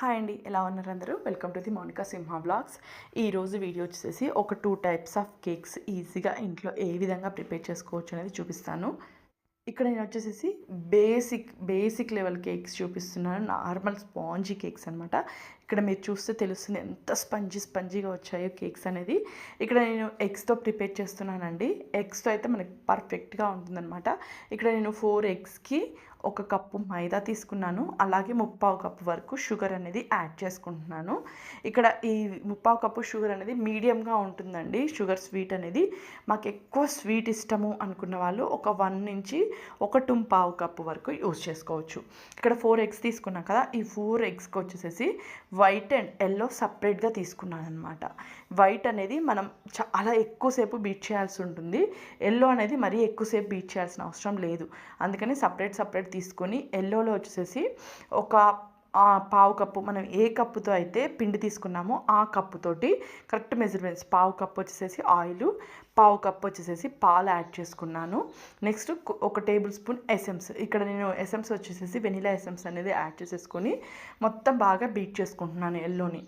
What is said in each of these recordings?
Hi అండి ఎలా ఉన్నారు అందరూ? Welcome to the Mounika Simha vlogs ఈరోజు వీడియో వచ్చేసి ఒక టూ టైప్స్ ఆఫ్ కేక్స్ ఈజీగా ఇంట్లో ఏ విధంగా ప్రిపేర్ చేసుకోవచ్చు అనేది చూపిస్తాను. ఇక్కడ నేను వచ్చేసి బేసిక్ బేసిక్ లెవెల్ కేక్స్ చూపిస్తున్నాను. నార్మల్ స్పాంజీ కేక్స్ అనమాట ఇక్కడ మీరు చూస్తే తెలుస్తుంది ఎంత స్పంజీ స్పంజీగా వచ్చాయో కేక్స్ అనేది. ఇక్కడ నేను ఎగ్స్తో ప్రిపేర్ చేస్తున్నానండి. ఎగ్స్తో అయితే మనకి పర్ఫెక్ట్గా ఉంటుందన్నమాట. ఇక్కడ నేను ఫోర్ ఎగ్స్కి ఒక కప్పు మైదా తీసుకున్నాను. అలాగే ముప్పావు కప్పు వరకు షుగర్ అనేది యాడ్ చేసుకుంటున్నాను. ఇక్కడ ఈ ముప్పావు కప్పు షుగర్ అనేది మీడియంగా ఉంటుందండి. షుగర్ స్వీట్ అనేది మాకు ఎక్కువ స్వీట్ ఇష్టము అనుకున్న వాళ్ళు ఒక వన్ నుంచి ఒక టుంపావు పావు కప్పు వరకు యూజ్ చేసుకోవచ్చు. ఇక్కడ ఫోర్ ఎగ్స్ తీసుకున్నాం కదా ఈ ఫోర్ ఎగ్స్కి వచ్చేసేసి వైట్ అండ్ ఎల్లో సపరేట్గా తీసుకున్నాను అనమాట వైట్ అనేది మనం చాలా ఎక్కువసేపు బీట్ చేయాల్సి ఉంటుంది. ఎల్లో అనేది మరీ ఎక్కువసేపు బీట్ చేయాల్సిన అవసరం లేదు. అందుకని సపరేట్ సపరేట్ తీసుకొని ఎల్లోలో వచ్చేసి ఒక పావు కప్పు మనం ఏ కప్పుతో అయితే పిండి తీసుకున్నామో ఆ కప్పుతోటి కరెక్ట్ మెజర్మెంట్స్. పావు కప్పు వచ్చేసేసి ఆయిల్ పావు కప్పు వచ్చేసేసి పాలు యాడ్ చేసుకున్నాను. నెక్స్ట్ ఒక టేబుల్ స్పూన్ ఎసెమ్స్ ఇక్కడ నేను ఎసెమ్స్ వచ్చేసేసి వెనిలా ఎసెమ్స్ అనేది యాడ్ చేసేసుకొని మొత్తం బాగా బీట్ చేసుకుంటున్నాను ఎల్లోని.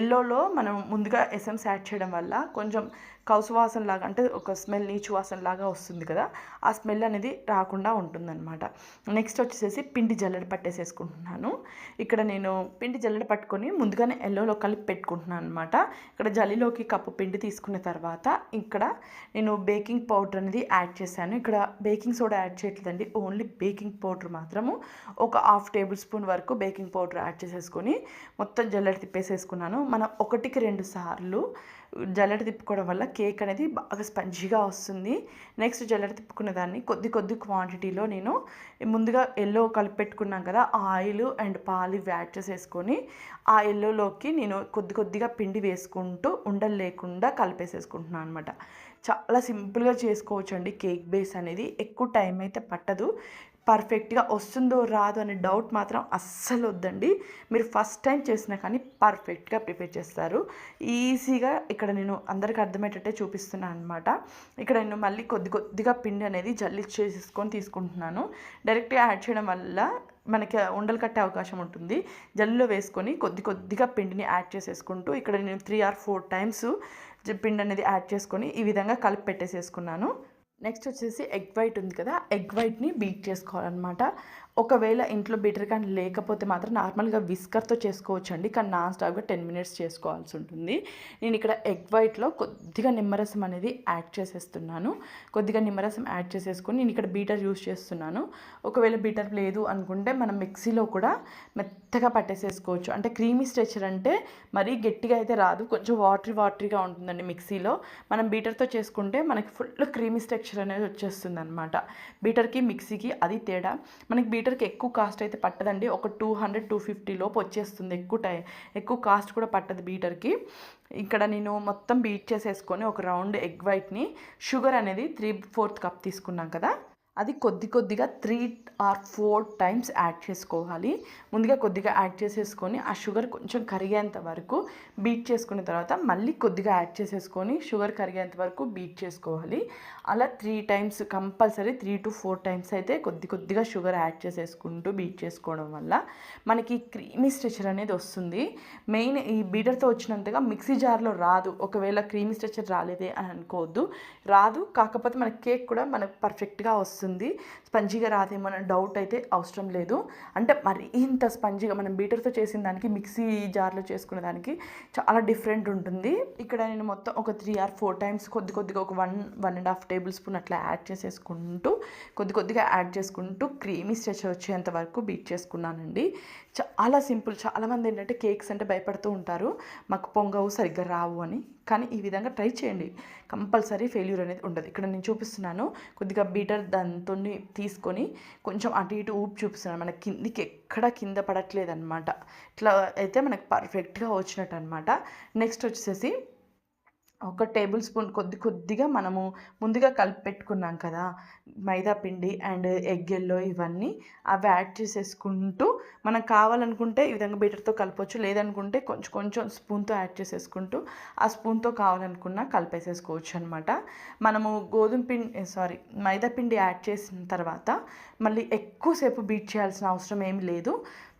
ఎల్లోలో మనం ముందుగా ఎసెమ్స్ యాడ్ చేయడం వల్ల కొంచెం కౌసు వాసన లాగా అంటే ఒక స్మెల్ నీచు వాసన లాగా వస్తుంది కదా ఆ స్మెల్ అనేది రాకుండా ఉంటుందన్నమాట. నెక్స్ట్ వచ్చేసేసి పిండి జల్లెడ పట్టేసేసుకుంటున్నాను. ఇక్కడ నేను పిండి జల్లెడ పట్టుకొని ముందుగానే ఎల్లోలో కలిపి పెట్టుకుంటున్నాను అనమాట ఇక్కడ జల్లిలోకి కప్పు పిండి తీసుకున్న తర్వాత ఇక్కడ నేను బేకింగ్ పౌడర్ అనేది యాడ్ చేశాను. ఇక్కడ బేకింగ్ సోడా యాడ్ చేయట్లేదండి ఓన్లీ బేకింగ్ పౌడర్ మాత్రము. ఒక హాఫ్ టేబుల్ స్పూన్ వరకు బేకింగ్ పౌడర్ యాడ్ చేసేసుకొని మొత్తం జల్లెడ తిప్పేసేసుకున్నాను. మనం ఒకటికి రెండు సార్లు జల్లెడ తిప్పుకోవడం వల్ల కేక్ అనేది బాగా స్పంజీగా వస్తుంది. నెక్స్ట్ జల్లెడ తిప్పుకున్న దాన్ని కొద్ది కొద్ది క్వాంటిటీలో నేను ముందుగా ఎల్లో కలిపి పెట్టుకున్నాం కదా ఆయిల్ అండ్ పాలు యాడ్ చేసేసుకొని ఆ ఎల్లోలోకి నేను కొద్ది కొద్దిగా పిండి వేసుకుంటూ ఉండలు లేకుండా కలిపేసేసుకుంటున్నాను అనమాట చాలా సింపుల్గా చేసుకోవచ్చు అండి కేక్ బేస్ అనేది. ఎక్కువ టైం అయితే పట్టదు. పర్ఫెక్ట్గా వస్తుందో రాదో అనే డౌట్ మాత్రం అస్సలు వద్దండి మీరు ఫస్ట్ టైం చేసినా కానీ పర్ఫెక్ట్గా ప్రిపేర్ చేస్తారు. ఈజీగా ఇక్కడ నేను అందరికీ అర్థమయ్యేటట్టే చూపిస్తున్నాను అనమాట ఇక్కడ నేను మళ్ళీ కొద్ది కొద్దిగా పిండి అనేది జల్లి చేసేసుకొని తీసుకుంటున్నాను. డైరెక్ట్గా యాడ్ చేయడం వల్ల మనకి ఉండలు కట్టే అవకాశం ఉంటుంది. జల్లిలో వేసుకొని కొద్ది కొద్దిగా పిండిని యాడ్ చేసేసుకుంటూ ఇక్కడ నేను త్రీ ఆర్ ఫోర్ టైమ్స్ పిండి అనేది యాడ్ చేసుకొని ఈ విధంగా కలిపి పెట్టేసేసుకున్నాను. నెక్స్ట్ వచ్చేసి ఎగ్ వైట్ ఉంది కదా ఎగ్ వైట్ని బీట్ చేసుకోవాలన్నమాట. ఒకవేళ ఇంట్లో బీటర్ కానీ లేకపోతే మాత్రం నార్మల్గా విస్కర్తో చేసుకోవచ్చు అండి కానీ నాన్ స్టాప్గా టెన్ మినిట్స్ చేసుకోవాల్సి ఉంటుంది. నేను ఇక్కడ ఎగ్ వైట్లో కొద్దిగా నిమ్మరసం అనేది యాడ్ చేసేస్తున్నాను. కొద్దిగా నిమ్మరసం యాడ్ చేసేసుకొని నేను ఇక్కడ బీటర్ యూస్ చేస్తున్నాను. ఒకవేళ బీటర్ లేదు అనుకుంటే మనం మిక్సీలో కూడా మెత్తగా పట్టేసేసుకోవచ్చు. అంటే క్రీమీ స్ట్రెచర్ అంటే మరీ గట్టిగా అయితే రాదు. కొంచెం వాటరీ వాటరీగా ఉంటుందండి మిక్సీలో. మనం బీటర్తో చేసుకుంటే మనకి ఫుల్ క్రీమీ స్ట్రక్చర్ అనేది వచ్చేస్తుంది అనమాట బీటర్కి మిక్సీకి అది తేడా. మనకి బీటర్ లీటర్కి ఎక్కువ కాస్ట్ అయితే పట్టదండి. ఒక టూ హండ్రెడ్ టూ ఫిఫ్టీ లోపు వచ్చేస్తుంది ఎక్కువ టై ఎక్కువ కాస్ట్ కూడా పట్టదు బీటర్కి ఇక్కడ నేను మొత్తం బీట్ చేసేసుకొని ఒక రౌండ్ ఎగ్ వైట్ని షుగర్ అనేది త్రీ ఫోర్త్ కప్ తీసుకున్నాం కదా. అది కొద్ది కొద్దిగా three or four times add చేసుకోవాలి. ముందుగా కొద్దిగా యాడ్ చేసేసుకొని ఆ షుగర్ కొంచెం కరిగేంత వరకు బీట్ చేసుకున్న తర్వాత మళ్ళీ కొద్దిగా యాడ్ చేసేసుకొని షుగర్ కరిగేంత వరకు బీట్ చేసుకోవాలి. అలా three times compulsory three to four times అయితే కొద్ది కొద్దిగా షుగర్ యాడ్ చేసేసుకుంటూ బీట్ చేసుకోవడం వల్ల మనకి క్రీమీ స్ట్రెచర్ అనేది వస్తుంది. మెయిన్ ఈ బీటర్తో వచ్చినంతగా మిక్సీ జార్లో రాదు. ఒకవేళ క్రీమీ స్ట్రెచర్ రాలేదే అని అనుకోవద్దు. రాదు. కాకపోతే మన కేక్ కూడా మనకు పర్ఫెక్ట్గా వస్తుంది. వస్తుంది. స్పంజీగా రాదేమో అనే డౌట్ అయితే అవసరం లేదు. అంటే మరి ఇంత స్పంజీగా మనం బీటర్తో చేసిన దానికి మిక్సీ జార్లో చేసుకునే దానికి చాలా డిఫరెంట్ ఉంటుంది. ఇక్కడ నేను మొత్తం ఒక త్రీ ఆర్ ఫోర్ టైమ్స్ కొద్ది కొద్దిగా ఒక one one and half tablespoon అట్లా యాడ్ చేసేసుకుంటూ కొద్ది కొద్దిగా యాడ్ చేసుకుంటూ క్రీమీ స్ట్రెచ్ వచ్చేంత వరకు బీట్ చేసుకున్నానండి. చాలా సింపుల్ చాలామంది ఏంటంటే కేక్స్ అంటే భయపడుతూ ఉంటారు. మాకు పొంగవు సరిగ్గా రావు అని. కానీ ఈ విధంగా ట్రై చేయండి. కంపల్సరీ ఫెయిల్యూర్ అనేది ఉండదు. ఇక్కడ నేను చూపిస్తున్నాను. కొద్దిగా బీటర్ దాంతో తీసుకొని కొంచెం అటు ఇటు ఊపి చూపిస్తున్నాను. మన కిందికి ఎక్కడ కింద పడట్లేదు అనమాట ఇట్లా అయితే మనకు పర్ఫెక్ట్గా వచ్చినట్టు అనమాట నెక్స్ట్ వచ్చేసి ఒక టేబుల్ స్పూన్ కొద్ది కొద్దిగా మనము ముందుగా కలిపి పెట్టుకున్నాం కదా మైదా పిండి అండ్ ఎగ్ ఎల్లో ఇవన్నీ అవి యాడ్ చేసేసుకుంటూ మనం కావాలనుకుంటే ఈ విధంగా బీటర్తో కలపవచ్చు లేదనుకుంటే కొంచెం కొంచెం స్పూన్తో యాడ్ చేసేసుకుంటూ ఆ స్పూన్తో కావాలనుకున్నా కలిపేసేసుకోవచ్చు అనమాట మనము గోధుమ పిండి సారీ మైదా పిండి యాడ్ చేసిన తర్వాత మళ్ళీ ఎక్కువసేపు బీట్ చేయాల్సిన అవసరం ఏమి లేదు.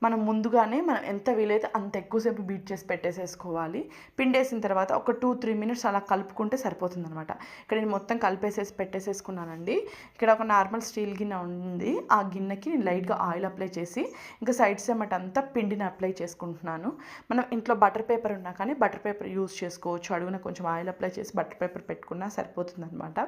మనం ముందుగానే మనం ఎంత వీలైతే అంత ఎక్కువసేపు బీట్ చేసి పెట్టేసేసుకోవాలి. పిండేసిన తర్వాత ఒక టూ త్రీ మినిట్స్ అలా కలుపుకుంటే సరిపోతుంది అనమాట ఇక్కడ నేను మొత్తం కలిపేసేసి పెట్టేసేసుకున్నానండి. ఇక్కడ ఒక నార్మల్ స్టీల్ గిన్నె ఉంది. ఆ గిన్నెకి నేను లైట్గా ఆయిల్ అప్లై చేసి ఇంకా సైడ్స్ ఏమట అంతా పిండిని అప్లై చేసుకుంటున్నాను. మనం ఇంట్లో బటర్ పేపర్ ఉన్నా కానీ బటర్ పేపర్ యూస్ చేసుకోవచ్చు. అడుగున కొంచెం ఆయిల్ అప్లై చేసి బటర్ పేపర్ పెట్టుకున్నా సరిపోతుంది అనమాట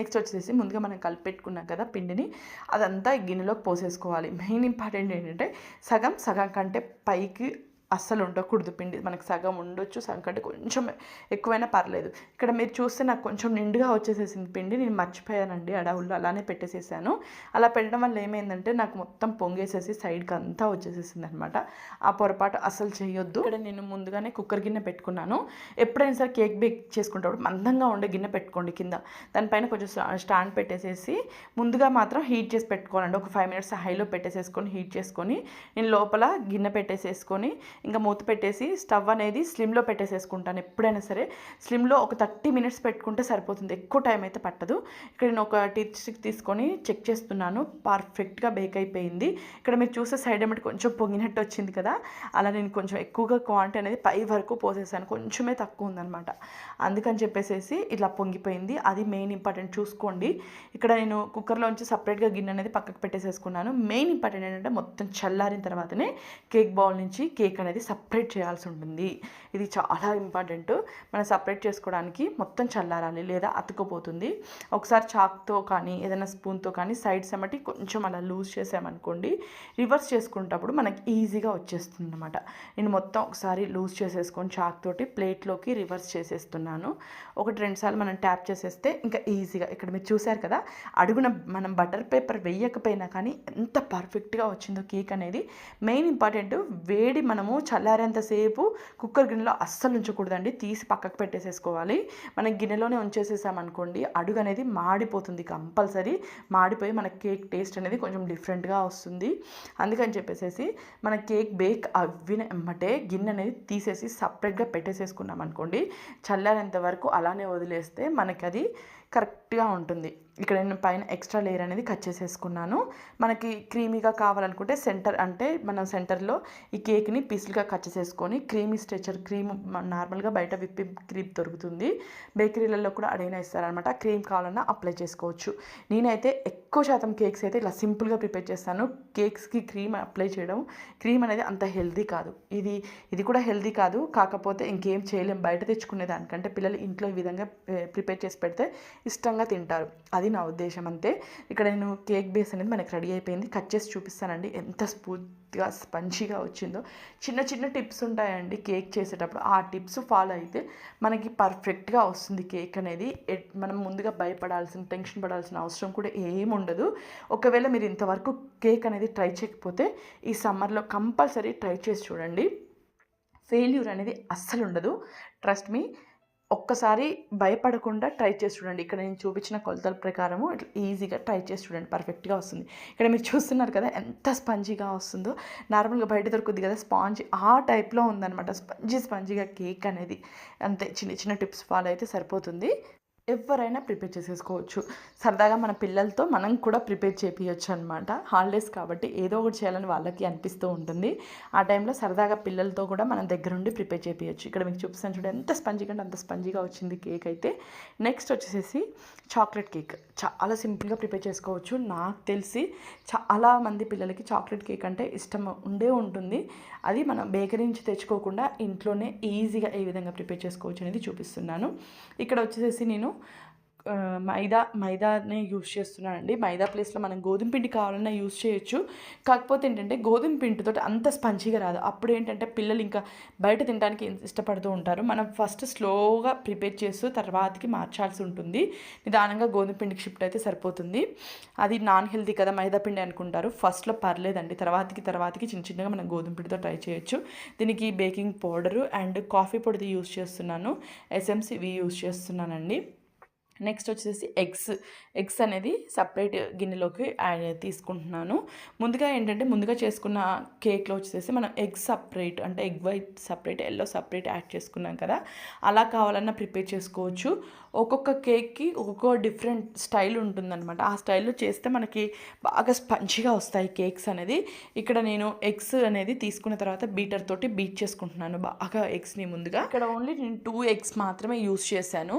నెక్స్ట్ వచ్చేసి ముందుగా మనం కలిపి పెట్టుకున్నాం కదా పిండిని అదంతా ఈ గిన్నెలోకి పోసేసుకోవాలి. మెయిన్ ఇంపార్టెంట్ ఏంటంటే సగం సగం కంటే పైకి అస్సలు ఉండకూడదు పిండి. మనకు సగం ఉండొచ్చు సగం కంటే కొంచెం ఎక్కువైనా పర్లేదు. ఇక్కడ మీరు చూస్తే నాకు కొంచెం నిండుగా వచ్చేసేసింది పిండి. నేను మర్చిపోయానండి. అడవుల్లో అలానే పెట్టేసేసాను. అలా పెట్టడం వల్ల ఏమైందంటే నాకు మొత్తం పొంగేసేసి సైడ్కి అంతా వచ్చేసేసింది అనమాట ఆ పొరపాటు అసలు చేయొద్దు. ఇక్కడ నేను ముందుగానే కుక్కర్ గిన్నె పెట్టుకున్నాను. ఎప్పుడైనా సరే కేక్ బేక్ చేసుకుంటప్పుడు మందంగా ఉండే గిన్నె పెట్టుకోండి కింద. దానిపైన కొంచెం స్టాండ్ పెట్టేసేసి ముందుగా మాత్రం హీట్ చేసి పెట్టుకోవాలండి. ఒక ఫైవ్ మినిట్స్ హైలో పెట్టేసేసుకొని హీట్ చేసుకొని నేను లోపల గిన్నె పెట్టేసేసుకొని ఇంకా మూత పెట్టేసి స్టవ్ అనేది స్లిమ్లో పెట్టేసేసుకుంటాను ఎప్పుడైనా సరే. స్లిమ్లో ఒక థర్టీ మినిట్స్ పెట్టుకుంటే సరిపోతుంది. ఎక్కువ టైం అయితే పట్టదు. ఇక్కడ నేను ఒక టీ స్టిక్ తీసుకొని చెక్ చేస్తున్నాను. పర్ఫెక్ట్గా బేక్ అయిపోయింది. ఇక్కడ మీరు చూసే సైడ్ ఏమిటి కొంచెం పొంగినట్టు వచ్చింది కదా. అలా నేను కొంచెం ఎక్కువగా క్వాంటిటీ అనేది పై వరకు పోసేసాను. కొంచెమే తక్కువ ఉందనమాట అందుకని చెప్పేసేసి ఇలా పొంగిపోయింది. అది మెయిన్ ఇంపార్టెంట్. చూసుకోండి. ఇక్కడ నేను కుక్కర్లోంచి సపరేట్గా గిన్నె అనేది పక్కకు పెట్టేసేసుకున్నాను. మెయిన్ ఇంపార్టెంట్ ఏంటంటే మొత్తం చల్లారిన తర్వాతనే కేక్ బౌల్ నుంచి కేక్ అనేది సపరేట్ చేయాల్సి ఉంటుంది. ఇది చాలా ఇంపార్టెంట్. మనం సపరేట్ చేసుకోవడానికి మొత్తం చల్లారాలి లేదా అతుక్కుపోతుంది. ఒకసారి చాక్తో కానీ ఏదైనా స్పూన్తో కానీ సైడ్స్ సెమటి కొంచెం అలా లూజ్ చేసామనుకోండి రివర్స్ చేసుకునేటప్పుడు మనకి ఈజీగా వచ్చేస్తుంది అనమాట నేను మొత్తం ఒకసారి లూజ్ చేసేసుకొని చాక్ తోటి ప్లేట్లోకి రివర్స్ చేసేస్తున్నాను. ఒకటి రెండు సార్లు మనం ట్యాప్ చేసేస్తే ఇంకా ఈజీగా. ఇక్కడ మీరు చూసారు కదా అడుగున మనం బటర్ పేపర్ వేయకపోయినా కానీ ఎంత పర్ఫెక్ట్గా వచ్చిందో కేక్ అనేది మెయిన్ ఇంపార్టెంట్. వేడి మనము చల్లారేంతసేపు కుక్కర్ గిన్నెలో అస్సలు ఉంచకూడదండి. తీసి పక్కకు పెట్టేసేసుకోవాలి. మనం గిన్నెలోనే ఉంచేసేసామనుకోండి అడుగు అనేది మాడిపోతుంది కంపల్సరీ. మాడిపోయి మన కేక్ టేస్ట్ అనేది కొంచెం డిఫరెంట్గా వస్తుంది. అందుకని చెప్పేసి మన కేక్ బేక్ అవ్విన ఎమ్మటే గిన్నె అనేది తీసేసి సపరేట్గా పెట్టేసేసుకున్నాం అనుకోండి చల్లారేంత వరకు అలానే వదిలేస్తే మనకి అది కరెక్ట్గా ఉంటుంది. ఇక్కడ నేను పైన ఎక్స్ట్రా లేయర్ అనేది కట్ చేసేసుకున్నాను. మనకి క్రీమీగా కావాలనుకుంటే సెంటర్ అంటే మనం సెంటర్లో ఈ కేక్ని పీసులుగా కట్ చేసేసుకొని క్రీమీ స్ట్రెచర్ క్రీమ్ నార్మల్గా బయట విప్పి క్రీమ్ దొరుకుతుంది. బేకరీలలో కూడా అడిగిన ఇస్తారనమాట క్రీమ్ కావాలన్నా అప్లై చేసుకోవచ్చు. నేనైతే ఎక్కువ శాతం కేక్స్ అయితే ఇలా సింపుల్గా ప్రిపేర్ చేస్తాను. కేక్స్కి క్రీమ్ అప్లై చేయడం క్రీమ్ అనేది అంత హెల్దీ కాదు. ఇది ఇది కూడా హెల్దీ కాదు. కాకపోతే ఇంకేం చేయలేం. బయట తెచ్చుకునే దానికంటే పిల్లలు ఇంట్లో ఈ విధంగా ప్రిపేర్ చేసి పెడితే ఇష్టంగా తింటారు. అది నా ఉద్దేశం అంతే. ఇక్కడ నేను కేక్ బేస్ అనేది మనకి రెడీ అయిపోయింది. కట్ చేసి చూపిస్తానండి. ఎంత స్మూత్గా స్పంచిగా వచ్చిందో. చిన్న చిన్న టిప్స్ ఉంటాయండి కేక్ చేసేటప్పుడు. ఆ టిప్స్ ఫాలో అయితే మనకి పర్ఫెక్ట్గా వస్తుంది కేక్ అనేది. మనం ముందుగా భయపడాల్సిన టెన్షన్ పడాల్సిన అవసరం కూడా ఏముండదు ఉండదు. ఒకవేళ మీరు ఇంతవరకు కేక్ అనేది ట్రై చేయకపోతే ఈ సమ్మర్లో కంపల్సరీ ట్రై చేసి చూడండి. ఫెయిల్యూర్ అనేది అస్సలు ఉండదు. Trust me. ఒక్కసారి భయపడకుండా ట్రై చేసి చూడండి. ఇక్కడ నేను చూపించిన కొలతల ప్రకారము ఇట్లా ఈజీగా ట్రై చేసి చూడండి. పర్ఫెక్ట్గా వస్తుంది. ఇక్కడ మీరు చూస్తున్నారు కదా ఎంత స్పంజీగా వస్తుందో. నార్మల్గా బయట దొరుకుద్ది కదా స్పాంజ్ ఆ టైప్లో ఉందన్నమాట. స్పంజీ స్పంజీగా కేక్ అనేది. అంతే చిన్న చిన్న టిప్స్ ఫాలో అయితే సరిపోతుంది. ఎవరైనా ప్రిపేర్ చేసేసుకోవచ్చు. సరదాగా మన పిల్లలతో మనం కూడా ప్రిపేర్ చేపించవచ్చు అనమాట హాలిడేస్ కాబట్టి ఏదో ఒకటి చేయాలని వాళ్ళకి అనిపిస్తూ ఉంటుంది. ఆ టైంలో సరదాగా పిల్లలతో కూడా మనం దగ్గరుండి ప్రిపేర్ చేపించవచ్చు ఇక్కడ మీకు చూపిస్తాను చూడండి ఎంత స్పంజీగా అంటే అంత స్పంజీగా వచ్చింది కేక్ అయితే నెక్స్ట్ వచ్చేసేసి చాక్లెట్ కేక్. చాలా సింపుల్గా ప్రిపేర్ చేసుకోవచ్చు. నాకు తెలిసి చాలా మంది పిల్లలకి చాక్లెట్ కేక్ అంటే ఇష్టం ఉండే ఉంటుంది. అది మనం బేకరీ నుంచి తెచ్చుకోకుండా ఇంట్లోనే ఈజీగా ఏ విధంగా ప్రిపేర్ చేసుకోవచ్చు అనేది చూపిస్తున్నాను. ఇక్కడ వచ్చేసేసి నేను మైదా మైదానే యూస్ చేస్తున్నానండి. మైదా ప్లేస్లో మనం గోధుమ పిండి కావాలన్నా యూస్ చేయొచ్చు. కాకపోతే ఏంటంటే గోధుమ పిండితో అంత స్పంచిగా రాదు. అప్పుడు ఏంటంటే పిల్లలు ఇంకా బయట తినడానికి ఇష్టపడుతూ ఉంటారు. మనం ఫస్ట్ స్లోగా ప్రిపేర్ చేస్తూ తర్వాతకి మార్చాల్సి ఉంటుంది. నిదానంగా గోధుమ పిండికి షిఫ్ట్ అయితే సరిపోతుంది. అది నాన్ హెల్తీ కదా మైదా పిండి అనుకుంటారు. ఫస్ట్లో పర్లేదండి. తర్వాతకి తర్వాతకి చిన్న చిన్నగా మనం గోధుమ పిండితో ట్రై చేయొచ్చు. దీనికి బేకింగ్ పౌడరు అండ్ కాఫీ పొడిది యూజ్ చేస్తున్నాను. ఎస్ఎంసివి యూజ్ చేస్తున్నానండి. నెక్స్ట్ వచ్చేసి ఎగ్స్ ఎగ్స్ అనేది సపరేట్ గిన్నెలోకి యాడ్ తీసుకుంటున్నాను. ముందుగా ఏంటంటే ముందుగా చేసుకున్న కేక్లో వచ్చేసి మనం ఎగ్ సపరేట్ అంటే egg white separate yellow separate add చేసుకున్నాం కదా. అలా కావాలన్నా ప్రిపేర్ చేసుకోవచ్చు. ఒక్కొక్క కేక్కి ఒక్కొక్క డిఫరెంట్ స్టైల్ ఉంటుందన్నమాట. ఆ స్టైల్లో చేస్తే మనకి బాగా స్పంచిగా వస్తాయి కేక్స్ అనేది. ఇక్కడ నేను ఎగ్స్ అనేది తీసుకున్న తర్వాత బీటర్ తోటి బీట్ చేసుకుంటున్నాను బాగా ఎగ్స్ని ముందుగా. ఇక్కడ ఓన్లీ నేను టూ ఎగ్స్ మాత్రమే యూస్ చేశాను.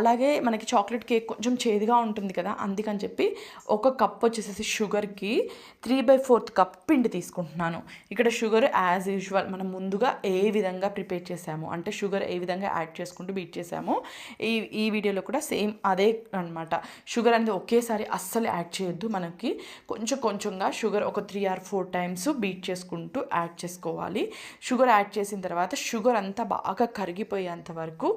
అలాగే మనకి చాక్లెట్ కేక్ కొంచెం చేదుగా ఉంటుంది కదా అందుకని చెప్పి ఒక కప్ వచ్చేసేసి షుగర్కి త్రీ బై ఫోర్త్ కప్ పిండి తీసుకుంటున్నాను. ఇక్కడ షుగర్ యాజ్ యూజువల్ మనం ముందుగా ఏ విధంగా ప్రిపేర్ చేసాము అంటే షుగర్ ఏ విధంగా యాడ్ చేసుకుంటూ బీట్ చేసాము ఈ ఈ వీడియోలో కూడా సేమ్ అదే అనమాట షుగర్ అనేది ఒకేసారి అస్సలు యాడ్ చేయొద్దు మనకి కొంచెం కొంచెంగా షుగర్ ఒక three or four times beat చేసుకుంటూ యాడ్ చేసుకోవాలి. షుగర్ యాడ్ చేసిన తర్వాత షుగర్ అంతా బాగా కరిగిపోయేంత వరకు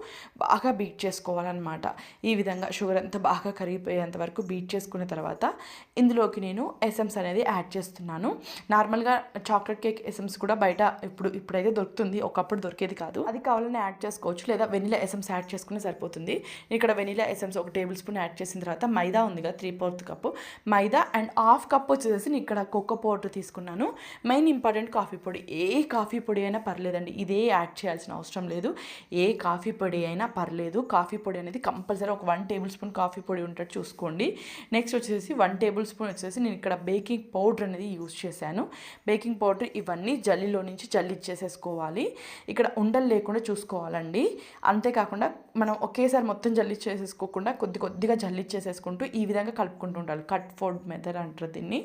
బాగా బీట్ చేసుకోవాలన్నమాట. ఈ విధంగా షుగర్ అంతా బాగా కరిగిపోయేంత వరకు బీట్ చేసుకున్న తర్వాత ఇందులోకి నేను ఎస్ఎమ్స్ అనేది యాడ్ చేస్తున్నాను. నార్మల్గా చాక్లెట్ కేక్ ఎస్ఎమ్స్ కూడా బయట ఇప్పుడు ఇప్పుడైతే దొరుకుతుంది. ఒకప్పుడు దొరికేది కాదు. అది కావాలని యాడ్ చేసుకోవచ్చు. లేదా వెనిలా ఎస్ఎమ్స్ యాడ్ చేసుకుని సరిపోతుంది. ఇక్కడ వెనిలా ఎస్ఎమ్స్ ఒక టేబుల్ స్పూన్ యాడ్ చేసిన తర్వాత మైదా ఉంది కదా three fourth cup. Maida and half cup వచ్చేసి నేను ఇక్కడ కోకో పౌడర్ తీసుకున్నాను. మెయిన్ ఇంపార్టెంట్ కాఫీ పొడి. ఏ కాఫీ పొడి అయినా పర్లేదండి. ఇదే యాడ్ చేయాల్సిన అవసరం లేదు. ఏ కాఫీ పొడి అయినా పర్లేదు. కాఫీ పొడి అనేది కంపల్సరీ ఒక వన్ టేబుల్ స్పూన్ కాఫీ పొడి ఉంటుంది చూసుకోండి. నెక్స్ట్ వచ్చేసి వన్ టేబుల్ స్పూన్ వచ్చేసి నేను ఇక్కడ బేకింగ్ పౌడర్ అనేది యూస్ చేశాను. బేకింగ్ పౌడర్ ఇవన్నీ జల్లీలో నుంచి జల్లిచ్చేసేసుకోవాలి ఇక్కడ ఉండలు లేకుండా చూసుకోవాలండి. అంతేకాకుండా మనం ఒకేసారి మొత్తం జల్లిచ్చేసేసుకోకుండా కొద్ది కొద్దిగా జల్లిచ్చేసేసుకుంటూ ఈ విధంగా కలుపుకుంటూ ఉండాలి. కట్ ఫోర్డ్ మెథడ్ అంటారు దీన్ని.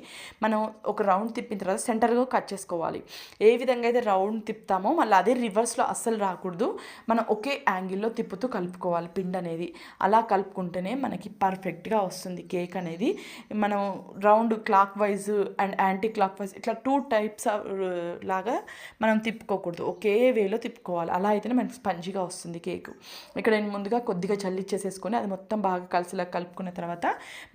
మనం ఒక రౌండ్ తిప్పిన తర్వాత సెంటర్గా కట్ చేసుకోవాలి. ఏ విధంగా అయితే రౌండ్ తిప్పుతామో మళ్ళీ అదే రివర్స్లో అస్సలు రాకూడదు. మనం ఒకే యాంగిల్లో తిప్పుతూ కలుపుకోవాలి పిండి అనేది అలా కలుపుకుంటేనే మనకి పర్ఫెక్ట్గా వస్తుంది కేక్ అనేది. మనం round clockwise and anti clock wise ఇట్లా టూ టైప్స్ లాగా మనం తిప్పుకోకూడదు. ఒకే వేలో తిప్పుకోవాలి. అలా అయితేనే మనకి స్పంజిగా వస్తుంది కేక్. ఇక్కడ నేను ముందుగా కొద్దిగా చల్లిచ్చేసేసుకొని అది మొత్తం బాగా కలిసిలా కలుపుకున్న తర్వాత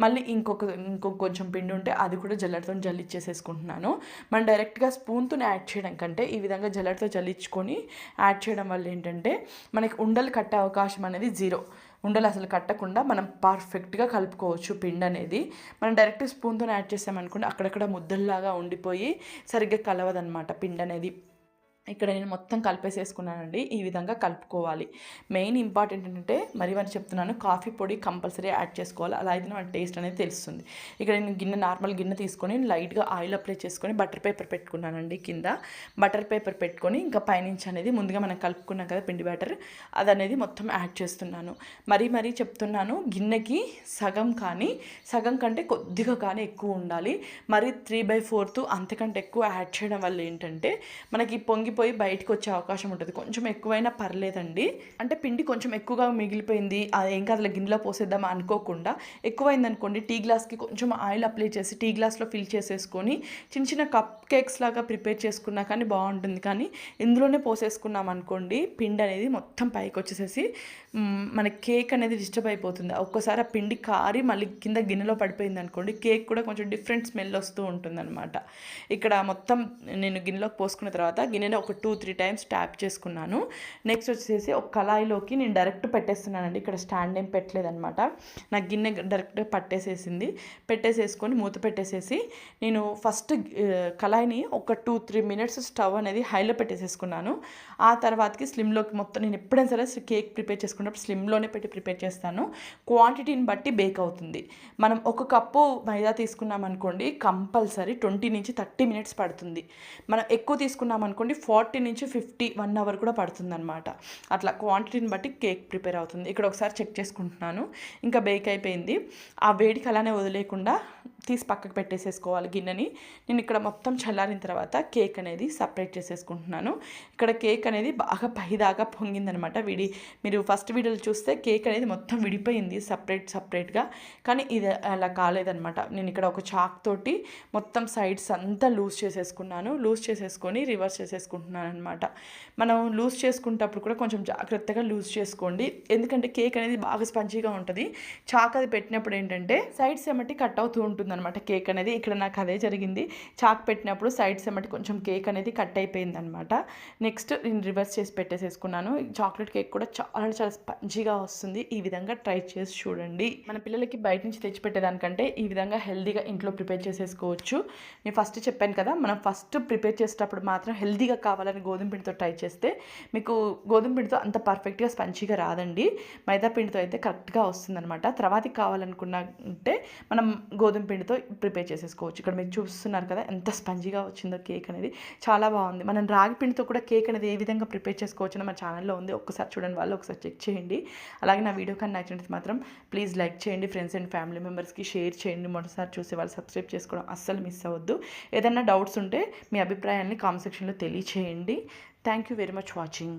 మళ్ళీ ఇంకొక ఇంకొక కొంచెం పిండి ఉంటే అది కూడా జల్లెడతో జల్లిచ్చేసేసుకుంటున్నాను మనం డైరెక్ట్గా స్పూన్తో యాడ్ చేయడం కంటే ఈ విధంగా జల్లెడతో జల్లించుకొని యాడ్ చేయడం వల్ల ఏంటంటే మనకి ఉండలు కట్టే అవకాశం అనేది జీరో. ఉండలు అసలు కట్టకుండా మనం పర్ఫెక్ట్గా కలుపుకోవచ్చు పిండి అనేది. మనం డైరెక్ట్ స్పూన్తో యాడ్ చేసామనుకోండి అక్కడక్కడ ముద్దల్లాగా ఉండిపోయి సరిగ్గా కలవదనమాట పిండి అనేది. ఇక్కడ నేను మొత్తం కలిపేసేసుకున్నానండి. ఈ విధంగా కలుపుకోవాలి. మెయిన్ ఇంపార్టెంట్ ఏంటంటే మరి మరి చెప్తున్నాను కాఫీ పొడి కంపల్సరీ యాడ్ చేసుకోవాలి. అలా అయితే మన టేస్ట్ అనేది తెలుస్తుంది. ఇక్కడ నేను గిన్నె నార్మల్ గిన్నె తీసుకొని లైట్గా ఆయిల్ అప్లై చేసుకొని బటర్ పేపర్ పెట్టుకున్నానండి కింద. బటర్ పేపర్ పెట్టుకొని ఇంకా పైనుంచి అనేది ముందుగా మనం కలుపుకున్నాం కదా పిండి బ్యాటర్ అది అనేది మొత్తం యాడ్ చేస్తున్నాను. మరీ మరీ చెప్తున్నాను గిన్నెకి సగం కానీ సగం కంటే కొద్దిగా కానీ ఎక్కువ ఉండాలి. మరి త్రీ బై ఫోర్త్ అంతకంటే ఎక్కువ యాడ్ చేయడం వల్ల ఏంటంటే మనకి పొంగి మిగిలిపోయి బయటకు వచ్చే అవకాశం ఉంటుంది. కొంచెం ఎక్కువైనా పర్లేదండి. అంటే పిండి కొంచెం ఎక్కువగా మిగిలిపోయింది. అది ఏం కాదు గిన్నెలో పోసేద్దాం అనుకోకుండా ఎక్కువైంది అనుకోండి టీ గ్లాస్కి కొంచెం ఆయిల్ అప్లై చేసి టీ గ్లాస్లో ఫిల్ చేసేసుకొని చిన్న చిన్న కప్ కేక్స్ లాగా ప్రిపేర్ చేసుకున్నా కానీ బాగుంటుంది. కానీ ఇందులోనే పోసేసుకున్నాం అనుకోండి పిండి అనేది మొత్తం పైకి వచ్చేసేసి మన కేక్ అనేది డిస్టర్బ్ అయిపోతుంది. ఒక్కసారి ఆ పిండి కారి మళ్ళీ కింద గిన్నెలో పడిపోయింది అనుకోండి కేక్ కూడా కొంచెం డిఫరెంట్ స్మెల్ వస్తూ ఉంటుంది అనమాట ఇక్కడ మొత్తం నేను గిన్నెలోకి పోసుకున్న తర్వాత గిన్నెలో ఒక టూ త్రీ టైమ్స్ ట్యాప్ చేసుకున్నాను. నెక్స్ట్ వచ్చేసి ఒక కళాయిలోకి నేను డైరెక్ట్ పెట్టేస్తున్నానండి. ఇక్కడ స్టాండ్ ఏం పెట్టలేదనమాట నా గిన్నె డైరెక్ట్ పట్టేసేసింది. పెట్టేసేసుకొని మూత పెట్టేసేసి నేను ఫస్ట్ కళాయిని ఒక టూ త్రీ మినిట్స్ స్టవ్ అనేది హైలో పెట్టేసేసుకున్నాను. ఆ తర్వాతకి స్లిమ్లోకి మొత్తం నేను ఎప్పుడైనా సరే కేక్ ప్రిపేర్ చేసుకున్నప్పుడు స్లిమ్లోనే పెట్టి ప్రిపేర్ చేస్తాను. క్వాంటిటీని బట్టి బేక్ అవుతుంది. మనం ఒక కప్పు మైదా తీసుకున్నాం అనుకోండి కంపల్సరీ ట్వంటీ నుంచి థర్టీ మినిట్స్ పడుతుంది. మనం ఎక్కువ తీసుకున్నాం అనుకోండి ఫార్టీ నుంచి ఫిఫ్టీ వన్ అవర్ కూడా పడుతుందన్నమాట. అట్లా క్వాంటిటీని బట్టి కేక్ ప్రిపేర్ అవుతుంది. ఇక్కడ ఒకసారి చెక్ చేసుకుంటున్నాను. ఇంకా బేక్ అయిపోయింది. ఆ వేడికి అలానే వదిలేకుండా తీసి పక్కకు పెట్టేసేసుకోవాలి గిన్నెని. నేను ఇక్కడ మొత్తం చల్లారిన తర్వాత కేక్ అనేది సపరేట్ చేసేసుకుంటున్నాను. ఇక్కడ కేక్ అనేది బాగా పైదాకా పొంగిందనమాట విడి. మీరు ఫస్ట్ వీడియోలు చూస్తే కేక్ అనేది మొత్తం విడిపోయింది సపరేట్ సపరేట్గా. కానీ ఇది అలా కాలేదనమాట నేను ఇక్కడ ఒక చాక్ తోటి మొత్తం సైడ్స్ అంతా లూజ్ చేసేసుకున్నాను. లూజ్ చేసేసుకొని రివర్స్ చేసేసుకుంటున్నాను. చేసుకుంటున్నాను అనమాట మనం లూజ్ చేసుకునేటప్పుడు కూడా కొంచెం జాగ్రత్తగా లూజ్ చేసుకోండి. ఎందుకంటే కేక్ అనేది బాగా స్పంజీగా ఉంటుంది. చాక్ అది పెట్టినప్పుడు ఏంటంటే సైడ్స్ ఏమంటే కట్ అవుతూ ఉంటుంది అనమాట కేక్ అనేది. ఇక్కడ నాకు అదే జరిగింది. చాక్ పెట్టినప్పుడు సైడ్స్ ఏమంటే కొంచెం కేక్ అనేది కట్ అయిపోయింది అనమాట నెక్స్ట్ నేను రివర్స్ చేసి పెట్టేసేసుకున్నాను. చాక్లెట్ కేక్ కూడా చాలా చాలా స్పంజీగా వస్తుంది. ఈ విధంగా ట్రై చేసి చూడండి. మన పిల్లలకి బయట నుంచి తెచ్చిపెట్టేదానికంటే ఈ విధంగా హెల్దీగా ఇంట్లో ప్రిపేర్ చేసేసుకోవచ్చు. నేను ఫస్ట్ చెప్పాను కదా మనం ఫస్ట్ ప్రిపేర్ చేసేటప్పుడు మాత్రం హెల్దీగా కావాలని గోధుమ పిండితో ట్రై చేస్తే మీకు గోధుమ పిండితో అంత పర్ఫెక్ట్గా స్పంచిగా రాదండి. మైదా పిండితో అయితే కరెక్ట్గా వస్తుందన్నమాట. కావాలనుకున్న అంటే మనం గోధుమ పిండితో ప్రిపేర్ చేసేసుకోవచ్చు. ఇక్కడ మీరు చూస్తున్నారు కదా ఎంత స్పంజీగా వచ్చిందో కేక్ అనేది. చాలా బాగుంది. మనం రాగి పిండితో కూడా కేక్ అనేది ఏ విధంగా ప్రిపేర్ చేసుకోవచ్చు మన ఛానల్లో ఉంది. ఒక్కసారి చూడండి వాళ్ళు ఒకసారి చెక్ చేయండి. అలాగే నా వీడియో కానీ నచ్చినట్టు మాత్రం ప్లీజ్ లైక్ చేయండి. ఫ్రెండ్స్ అండ్ ఫ్యామిలీ మెంబర్స్కి షేర్ చేయండి. మొదటిసారి చూసి వాళ్ళు సబ్స్క్రైబ్ చేసుకోవడం అస్సలు మిస్ అవ్వద్దు. ఏదైనా డౌట్స్ ఉంటే మీ అభిప్రాయాన్ని కామెంట్ సెక్షన్లో తెలియచేయండి. చేయండి. Thank you very much watching